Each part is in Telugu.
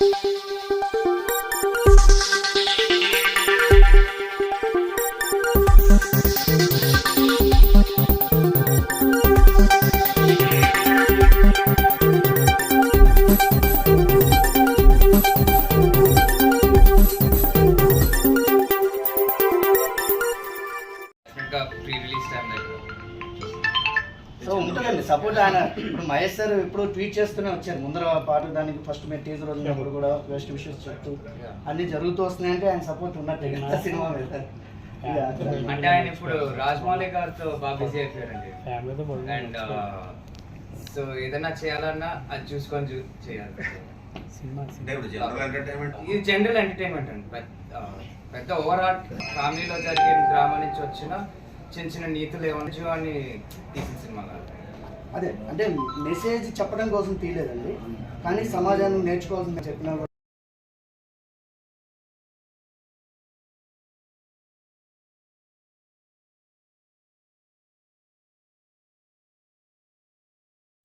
thank you ఉంటుందండి సపోర్ట్ ఆయన. ఇప్పుడు మహేష్ సార్ ఇప్పుడు ట్వీట్ చేస్తూనే వచ్చారు. ముందర పాట దానికి ఫస్ట్ మీరు టీజర్ వదిలినప్పుడు కూడా బెస్ట్ విషయస్ చెప్తూ. అన్ని జరుగుతూ వస్తున్నాయంటే ఆయన సపోర్ట్ ఉన్నట్టే కదా సినిమా మీద. అంటే ఆయన ఇప్పుడు రాజమౌళి గారితో బాగా బిజీ అయిపోయారండి. అండ్ సో ఏదైనా చేయాలన్నా అది చూసుకొని చూ చేయాలి. అంటే ఇప్పుడు జనరల్ ఎంటర్టైన్మెంట్ ఇది జనరల్ ఎంటర్టైన్మెంట్ అండి. పెద్ద ఓవరాల్ ఫ్యామిలీలో జరిగే డ్రామా నుంచి వచ్చిన చిన్న చిన్న నీతులు ఏమన్నా అని తీసిన సినిమా కాదు. అదే అంటే మెసేజ్ చెప్పడం కోసం తీయలేదండి. కానీ సమాజాన్ని నేర్చుకోవాల్సింది చెప్పినా కూడా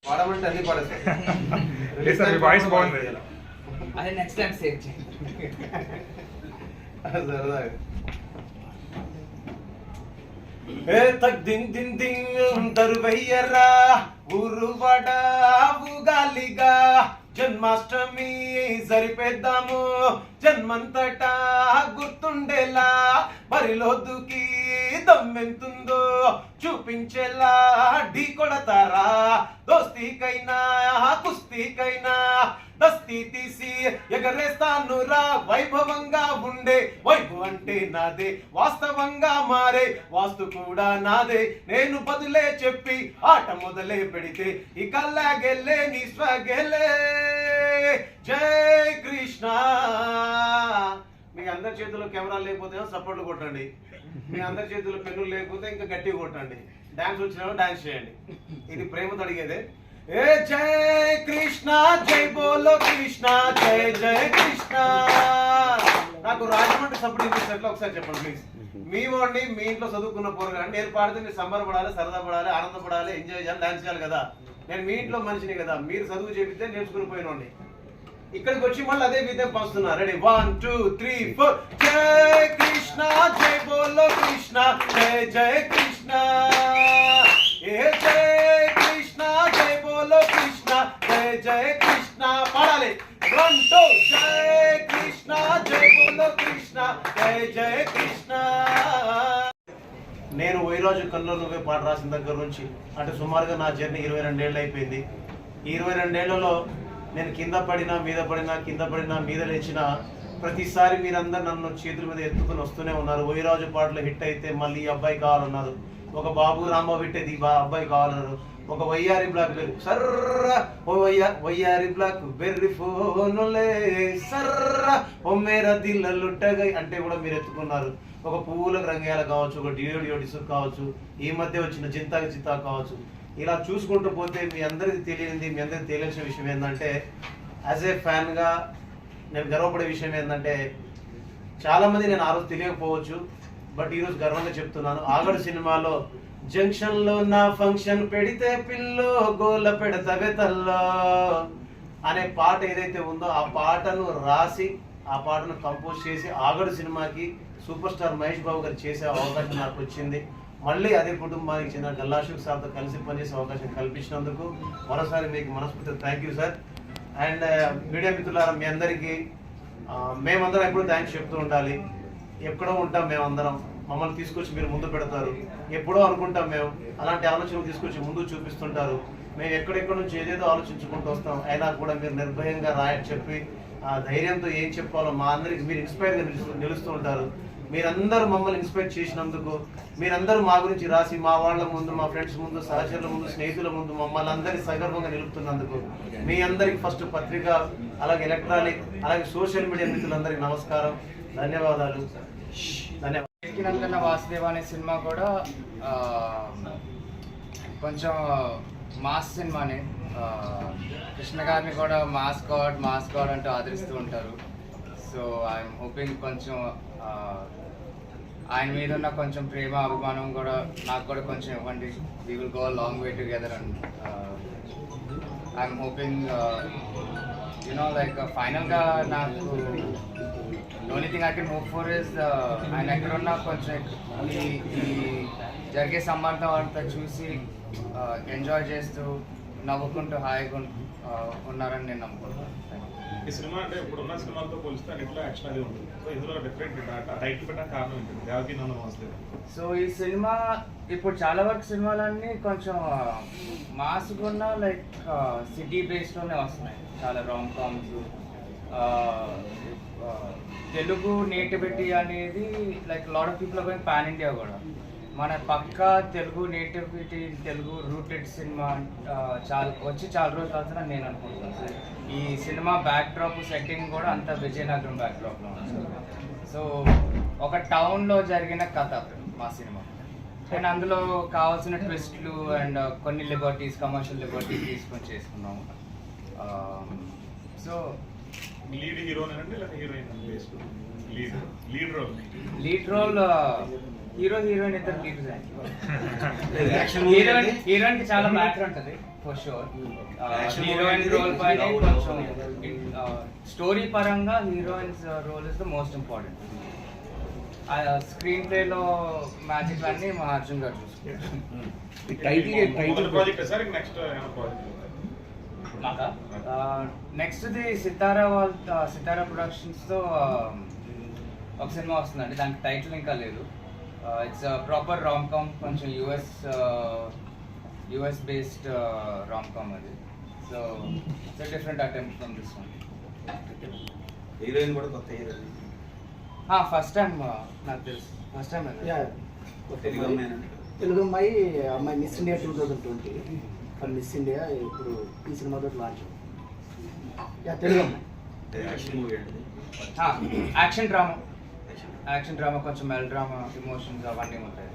పాడమంటే అన్ని మీ వాయిస్ బాగుంది. అదే నెక్స్ట్ టైం సేవ్ చేయండి. సరదాగా. ఏ తక్ దిన్ దిన్ దిన్ తరువయ్యరా ఊరు గాలిగా ఉగాలిగా. జన్మాష్టమి సరిపేద్దాము జన్మంతటా గుర్తుండేలా. బరిలో దూకి దమ్మెంతుందో చూపించేలా. ఢీ కొడతారా దోస్తీకైనా కుస్తీకైనా. దస్తీ తీసి ఎగరేస్తాను రా వైభవంగా ఉండే. వైభవం అంటే నాదే వాస్తవంగా మారే. వాస్తు కూడా నాదే నేను బదులే చెప్పి ఆట మొదలే పెడితే ఇక లాగెల్లే నీ స్వగెలే జై కృష్ణ. మీ అందరి చేతిలో కెమెరా లేకపోతే సపోర్ట్లు కొట్టండి. మీ అందరి చేతిలో పెన్నులు లేకపోతే ఇంకా గట్టిగా కొట్టండి. డాన్స్ వచ్చినా డాన్స్ చేయండి. ఇది ప్రేమతో అడిగేదే. ఏ జై కృష్ణ జై బోలో కృష్ణ జై జై కృష్ణ. నాకు రాజమండ్రి సపోర్ట్ ఇప్పించినట్లు ఒకసారి చెప్పండి ప్లీజ్ మీ వాడిని మీ ఇంట్లో చదువుకున్న పోరగాని నేను పాడితే మీరు సంబరపడాలి సరదా పడాలి ఆనందపడాలి ఎంజాయ్ చేయాలి డాన్స్ చేయాలి కదా. నేను మీ ఇంట్లో మనిషిని కదా. మీరు చదువు చేపిస్తే నేర్చుకుని పోయినండి ఇక్కడికి వచ్చి మళ్ళీ అదే విధంగా పంచుతున్నా ready one two three four జై కృష్ణ జై బోలో కృష్ణ జై జై కృష్ణ. ఏ జై పాడాలి వన్ జై కృష్ణ జై బోలో కృష్ణ జై జై కృష్ణ నేను వైరాజు కల్లో నువ్వే పాట రాసిన దగ్గర నుంచి అంటే సుమారుగా నా జర్నీ ఇరవై రెండేళ్ళు అయిపోయింది. ఈ ఇరవై రెండేళ్ళలో నేను కింద పడినా మీద పడినా కింద పడినా మీద లేచినా ప్రతిసారి మీరందరూ నన్ను చేతుల మీద ఎత్తుకుని వస్తూనే ఉన్నారు. వైరాజు పాటలు హిట్ అయితే మళ్ళీ అబ్బాయి కావాలన్నారు ఒక బాబు రాంబాబు పెట్టేది బా- అబ్బాయి కావాలన్నారు ఒక వయ్యారి బ్లాక్ బెర్రీ. సర్రా ఓ వయ్యా వయ్యారి బ్లాక్ బెర్రి ఫోనులే. సర్రా ఓ మేరా దిల్ల అంటే కూడా మీరు ఎత్తుకున్నారు. ఒక పువ్వులకు రంగేయాల కావచ్చు ఒక డియో డియో డిసుక్ కావచ్చు ఈ మధ్య వచ్చిన చింతాకి చింతా కావచ్చు. ఇలా చూసుకుంటూ పోతే మీ అందరికి తెలియనిది మీ అందరికి తెలియాల్సిన విషయం ఏంటంటే యాజ్ ఏ ఫ్యాన్గా నేను గర్వపడే విషయం ఏంటంటే చాలామంది నేను ఆ రోజు తెలియకపోవచ్చు. బట్ ఈరోజు గర్వంగా చెప్తున్నాను. ఆగడు సినిమాలో జంక్షన్లో నా ఫంక్షన్ పెడితే పిల్లో గోల పెడతవే తల్లో అనే పాట ఏదైతే ఉందో ఆ పాటను రాసి ఆ పాటను కంపోజ్ చేసి ఆగడు సినిమాకి సూపర్ స్టార్ మహేష్ బాబు గారు చేసే అవకాశం నాకు వచ్చింది. మళ్ళీ అదే కుటుంబానికి చెందిన గల్లాషుక్ సార్తో కలిసి పనిచేసే అవకాశం కల్పించినందుకు మరోసారి మీకు మనస్ఫూర్తి thank you sir and media మిత్రులారా మీ అందరికీ మేమందరం ఎప్పుడు థ్యాంక్స్ చెప్తూ ఉండాలి. ఎక్కడో ఉంటాం మేమందరం మమ్మల్ని తీసుకొచ్చి మీరు ముందు పెడతారు. ఎప్పుడో అనుకుంటాం మేము. అలాంటి ఆలోచనలు తీసుకొచ్చి ముందు చూపిస్తుంటారు. మేము ఎక్కడెక్కడ నుంచి ఏదేదో ఆలోచించుకుంటూ వస్తాం. అయినా కూడా మీరు నిర్భయంగా రాయ చెప్పి ఆ ధైర్యంతో ఏం చెప్పాలో మా అందరికి మీరు ఇన్స్పైర్గా నిలుస్తూ నిలుస్తూ ఉంటారు. మీరందరూ మమ్మల్ని ఇన్స్పైర్ చేసినందుకు మీరందరూ మా గురించి రాసి మా వాళ్ళ ముందు మా ఫ్రెండ్స్ ముందు సహచరుల ముందు స్నేహితుల ముందు మమ్మల్ని అందరినీ సగర్వంగా నిలుపుతున్నందుకు మీ అందరికి ఫస్ట్ పత్రిక అలాగే ఎలక్ట్రానిక్ అలాగే సోషల్ మీడియా మిత్రులందరికీ నమస్కారం. ధన్యవాదాలు. ధన్యవాదాలు వాసుదేవ అనే సినిమా కూడా కొంచెం మాస్ సినిమానే. కృష్ణ గారిని కూడా మాస్ గాడ్ మాస్ గాడ్ అంటూ ఆదరిస్తూ ఉంటారు. సో ఐఎమ్ హోపింగ్ కొంచెం ఆయన మీద ఉన్న కొంచెం ప్రేమ అభిమానం కూడా నాకు కూడా కొంచెం ఇవ్వండి. We will go long way together and I'm hoping you know like ఫైనల్గా నాకు only thing I can hope for is ఆయన ఎక్కడున్నా కొంచెం ఈ ఈ జరిగే సంబంధం అంతా చూసి ఎంజాయ్ చేస్తూ నవ్వుకుంటూ హాయిగా uh, ఉన్నారని నేను నమ్ముకుంటున్నాను. ఈ సినిమా అంటే ఇప్పుడు ఉన్న సినిమాలతో పోలిస్తే అన్నిట్లో యాక్షన్ అది ఉంటుంది సో ఇందులో డిఫరెంట్ టైటిల్ పెట్టడానికి కారణం ఏంటి? దేవకి నన్ను సో ఈ సినిమా ఇప్పుడు చాలా వరకు సినిమాలన్నీ కొంచెం మాస్కున్న లైక్ సిటీ బేస్లోనే వస్తున్నాయి. చాలా రామ్ కామ్స్ తెలుగు నేటివిటీ అనేది like lot of people going pan India కూడా. మన పక్క Telugu nativity Telugu rooted cinema చాలా వచ్చి చాలా రోజులు అవుతుందని నేను అనుకుంటున్నాను ఈ సినిమా బ్యాక్ డ్రాప్ సెట్టింగ్ కూడా అంత విజయనగరం బ్యాక్ డ్రాప్లో ఉంది. సో ఒక టౌన్లో జరిగిన కథ మా సినిమా అండ్ అందులో కావాల్సిన ట్విస్ట్లు అండ్ uh, కొన్ని లిబర్టీస్ కమర్షియల్ లిబర్టీస్ తీసుకొని చేసుకున్నాము. Um, సో లీడ్ హీరోనే అండి లేకపోతే heroine lead lead role lead role hero heroine ఇద్దరు లీడ్ Action movie హీరోయిన్ అంటే- హీరోయిన్కి చాలా మ్యాటర్ ఉంటుంది ఫర్ షూర్ హీరోయిన్ రోల్ పైన కొంచెం. స్టోరీ పరంగా heroine's role is the most important screen ప్లేలో మ్యాజిక్ అన్ని మా అర్జున్ గారు చూసుకుంటారు. మొదటి ప్రాజెక్ట్ సార్? నెక్స్ట్ ఏమైనా ప్రాజెక్ట్ మాకా? నెక్స్ట్ ది సితారా వాళ్ళ సితారా ప్రొడక్షన్స్తో ఒక సినిమా వస్తుందండి. దానికి టైటిల్ ఇంకా లేదు. ఇట్స్ ప్రాపర్ రామ్ కామ్ కొంచెం US US based rom com అది. So it's different attempt from this one. Heroine కూడా కొత్త హీరోయిన్ ఫస్ట్ టైం నాకు తెలుసు. First time yeah. తెలుగు అమ్మాయి అమ్మాయి Miss India two thousand twenty. Miss India ఇప్పుడు ఈ సినిమాతో launch yeah Telugu action drama. Action. Drama కొంచెం మెల్ డ్రామా ఇమోషన్స్ అవన్నీ ఉంటాయి.